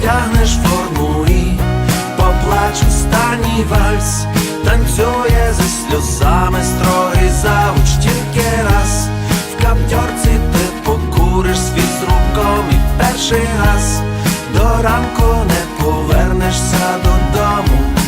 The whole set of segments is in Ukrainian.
одягнеш форму і поплач останній вальс, танцює зі сльозами строгий завуч тільки раз. В каптьорці ти покуриш світ з руком і перший раз до ранку не повернешся додому.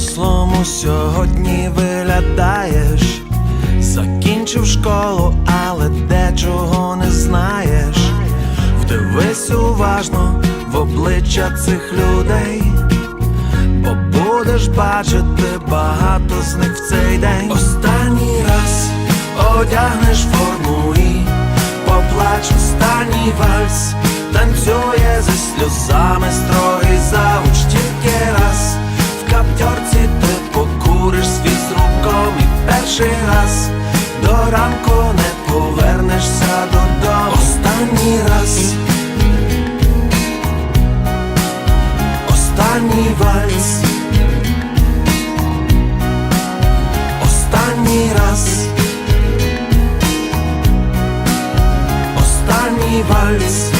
По-дорослому сьогодні виглядаєш, закінчив школу, але дечого не знаєш. Вдивись уважно в обличчя цих людей, бо будеш бачити багато з них в цей день. Останній раз одягнеш форму і поплач останній вальс, танцює зі сльозами строгий завуч тільки раз. Каптьорці ти покуриш світ з руком і перший раз до ранку не повернешся додому. Останній раз. Останній вальс. Останній раз. Останній вальс.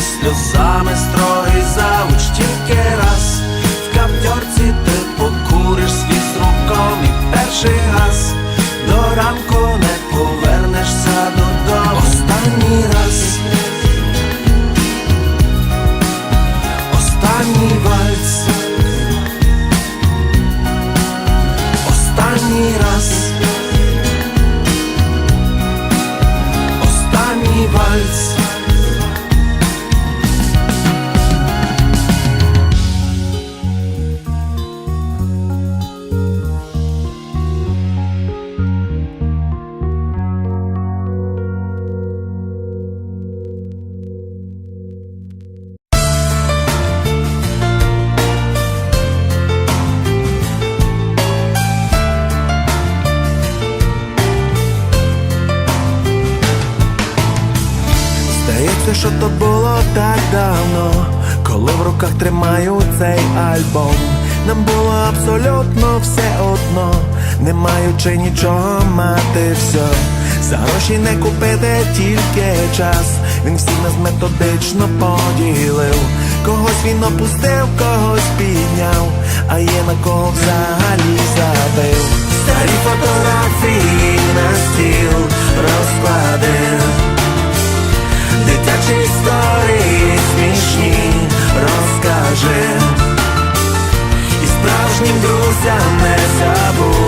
Сльозами строгий маючи нічого мати все. За гроші не купити тільки час. Він всіх нас методично поділив. Когось він опустив, когось підняв, а є на кого взагалі забив. Старі фотографії на стіл розкладив. Дитячі історії смішні розкажи І справжнім друзям не забудь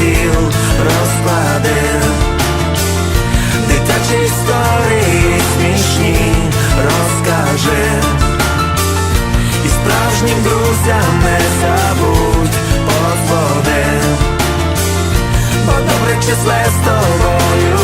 на стіл розклади Дитячі історії смішні розкажи І справжнім друзям не забудь подводи Бо добре числе з тобою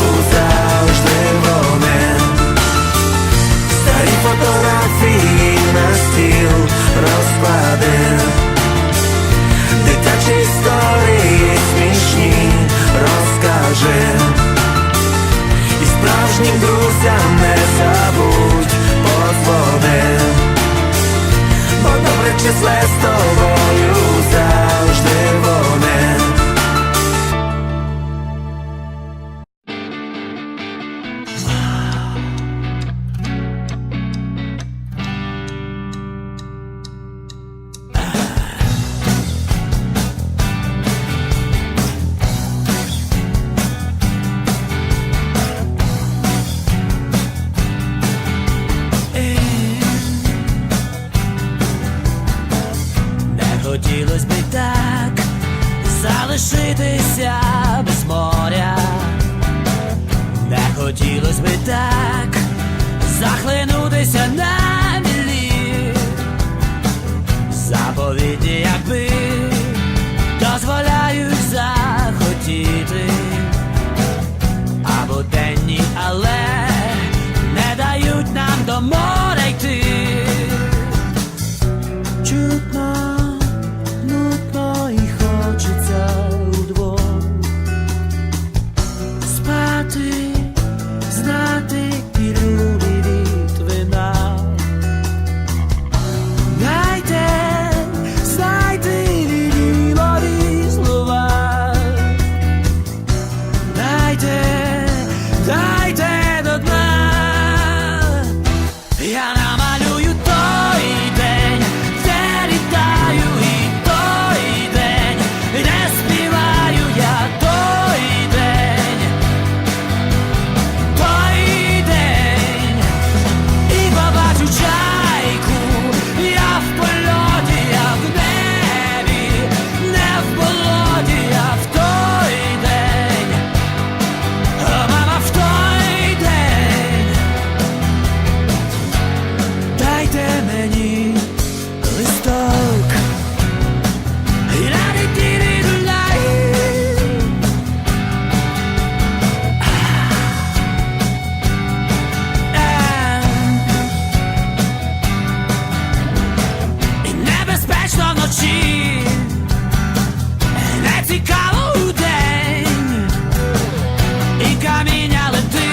і каміння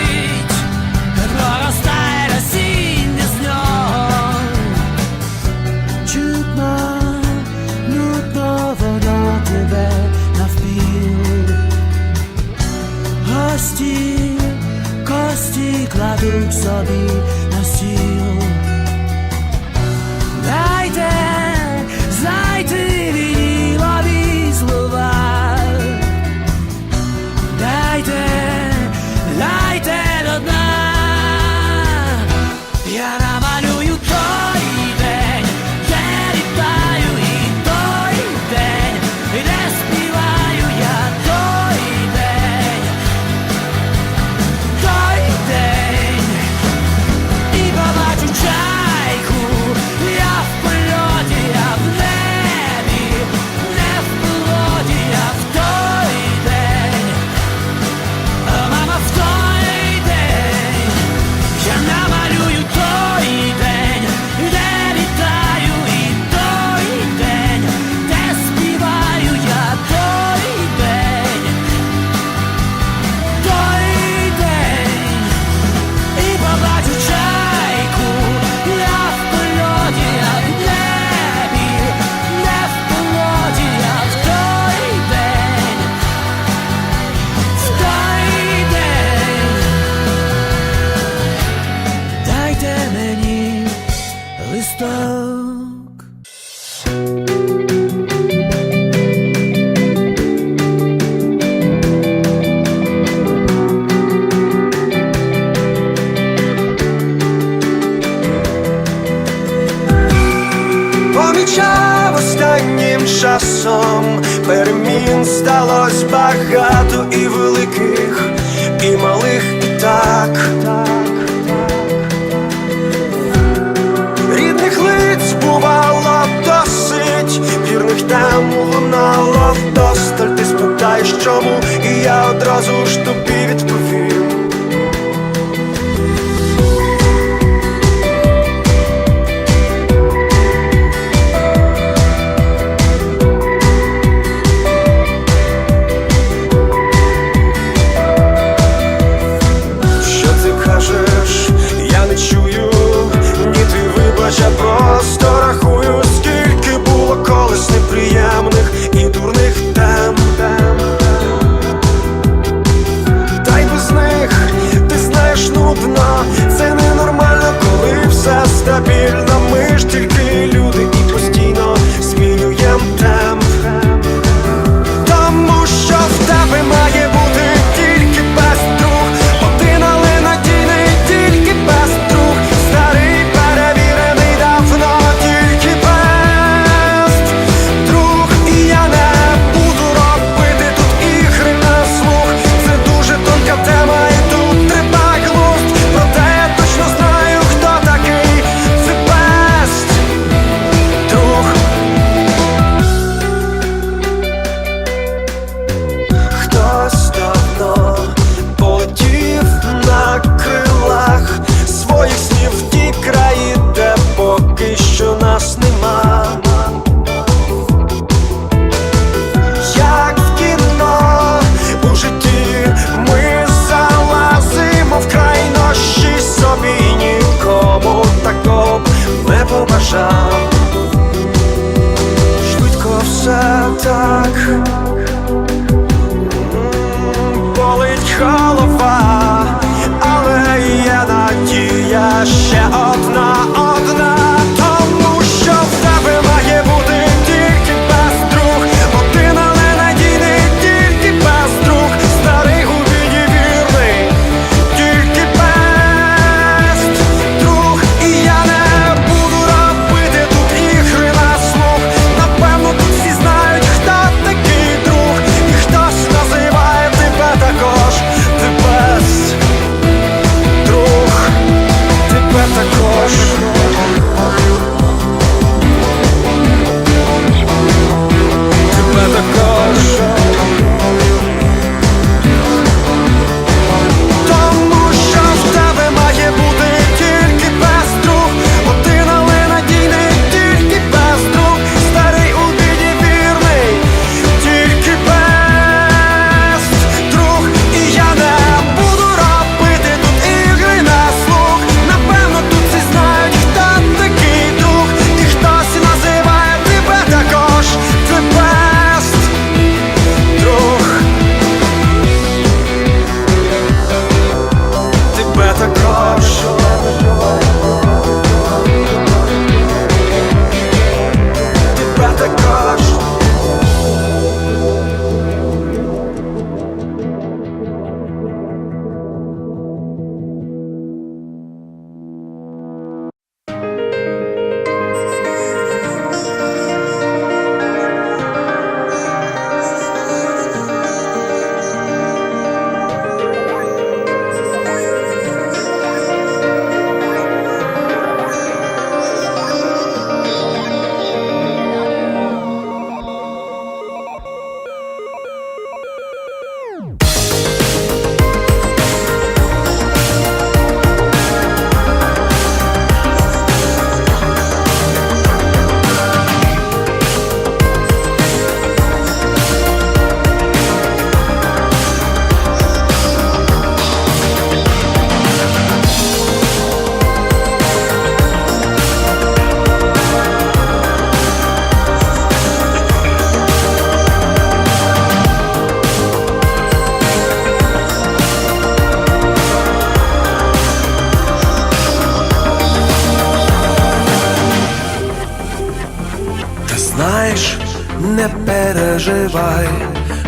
переживай,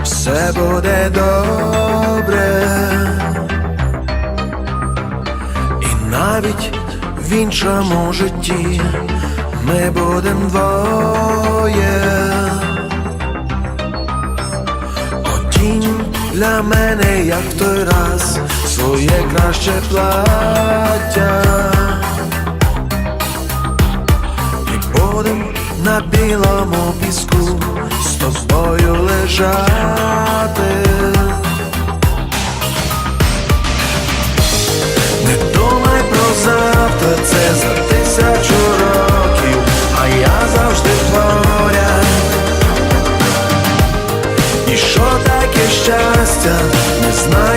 все буде добре, і навіть в іншому житті ми будем двоє. Одінь для мене, як той раз, своє краще плаття. І будем на білому піску просто з тобою лежати. Не думай про завтра, це за тисячу років, а я завжди поряд. І що таке щастя, не знаю.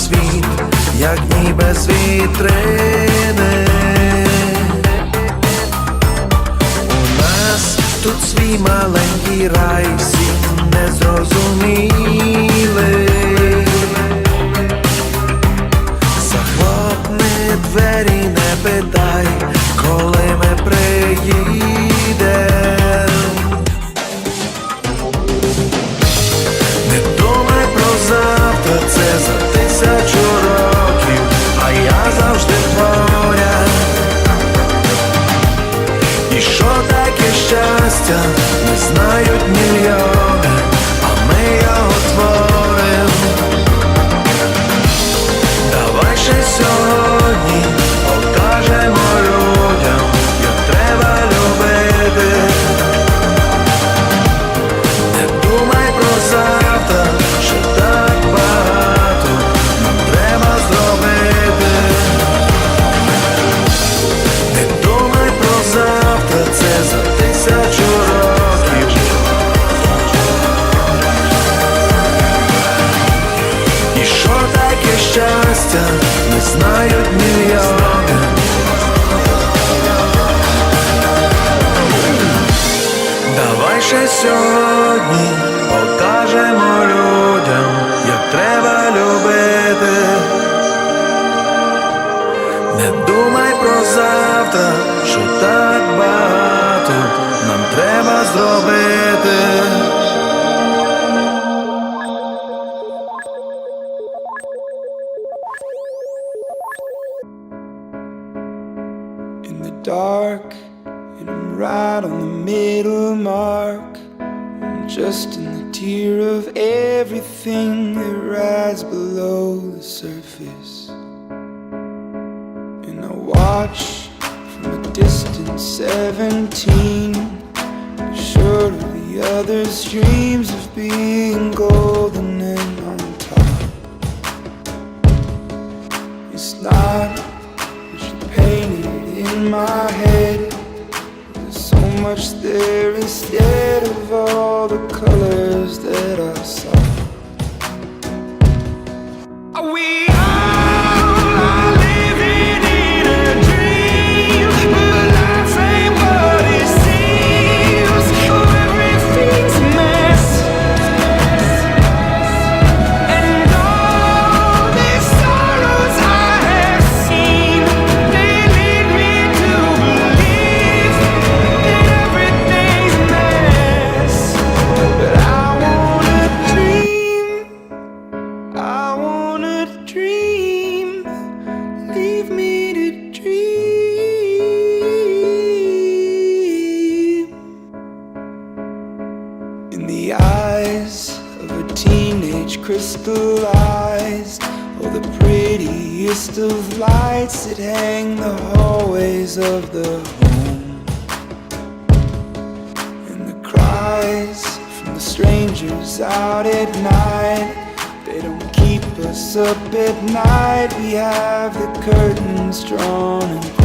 світ, як ніби світри. вже сьогодні. watch from a distant 17. Sure of the others' dreams of being golden and on top. It's not what you painted in my head. There's so much there instead of all the colors that I saw. lies from the strangers out at night. They don't keep us up at night. We have the curtains drawn